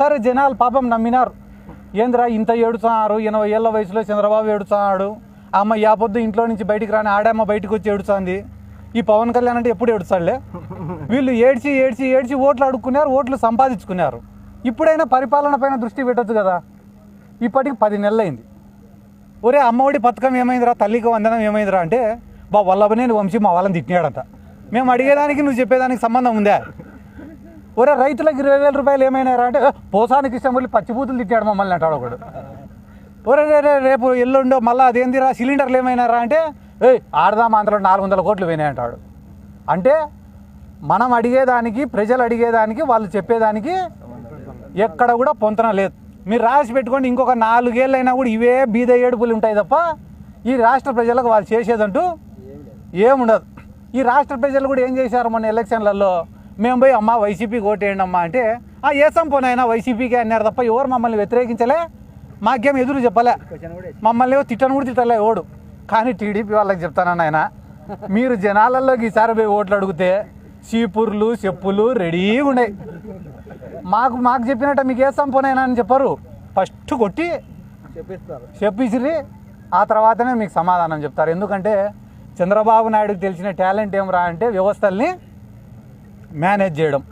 సరే జనాలు పాపం నమ్మినారు. ఏంద్రా ఇంత ఏడుతున్నారు? ఎనభై ఏళ్ళ వయసులో చంద్రబాబు ఏడుతున్నాడు. అమ్మ యా పొద్దు ఇంట్లో నుంచి బయటికి రాని ఆడమ్మ బయటికి వచ్చి ఏడుస్తుంది. ఈ పవన్ కళ్యాణ్ అంటే ఎప్పుడు ఏడుస్తాడులే? వీళ్ళు ఏడ్చి ఏడ్చి ఏడ్చి ఓట్లు అడుక్కున్నారు ఓట్లు సంపాదించుకున్నారు. ఇప్పుడైనా పరిపాలన పైన దృష్టి పెట్టచ్చు కదా. ఇప్పటికి పది నెలలు అయింది ఒరే అమ్మఒడి పథకం ఏమైందిరా? తల్లికి వందనం ఏమైందిరా అంటే బా వల్లభనేని వంశీ మా వాళ్ళని తిట్టినాడంట. మేము అడిగేదానికి నువ్వు చెప్పేదానికి సంబంధం ఉందా? ఒరే రైతులకు ఇరవై వేల రూపాయలు ఏమైనా అంటే పోసానికి ఇష్టం వెళ్ళి పచ్చిపూతులు తిట్టాడు మమ్మల్ని అంటాడు ఒకడు. ఒరే రే రేపు ఎల్లుండో మళ్ళీ అదేందిరా సిలిండర్లు ఏమైనారా అంటే ఏ ఆడదాం అందులో నాలుగు వందల కోట్లు పోయినాయి అంటాడు. అంటే మనం అడిగేదానికి ప్రజలు అడిగేదానికి వాళ్ళు చెప్పేదానికి ఎక్కడ కూడా పొంతన లేదు. మీరు రాసి పెట్టుకోండి ఇంకొక నాలుగేళ్ళు అయినా కూడా ఇవే బీద ఏడుపులు ఉంటాయి తప్ప ఈ రాష్ట్ర ప్రజలకు వాళ్ళు చేసేదంటూ ఏముండదు. ఈ రాష్ట్ర ప్రజలు కూడా ఏం చేశారు మొన్న ఎలక్షన్లలో? మేము పోయి అమ్మ వైసీపీకి ఓటేయండి అమ్మా అంటే ఆ ఏసం పోనైనా వైసీపీకి అన్నారు తప్ప ఎవరు మమ్మల్ని వ్యతిరేకించలే? మాకేం ఎదురు చెప్పలే. మమ్మల్ని తిట్టను కూడా తిట్టలే ఓడు కానీ టీడీపీ వాళ్ళకి చెప్తానన్న ఆయన మీరు జనాలలోకి ఈసారి పోయి ఓట్లు అడిగితే చీపుర్లు చెప్పులు రెడీగా ఉన్నాయి మాకు మాకు చెప్పినట్టు మీకు ఏ సంపనైనా అని చెప్పారు. ఫస్ట్ కొట్టి చెప్పిసిరి ఆ తర్వాతనే మీకు సమాధానం చెప్తారు. ఎందుకంటే చంద్రబాబు నాయుడుకి తెలిసిన టాలెంట్ ఏమరా అంటే వ్యవస్థల్ని మేనేజ్ చేయడం.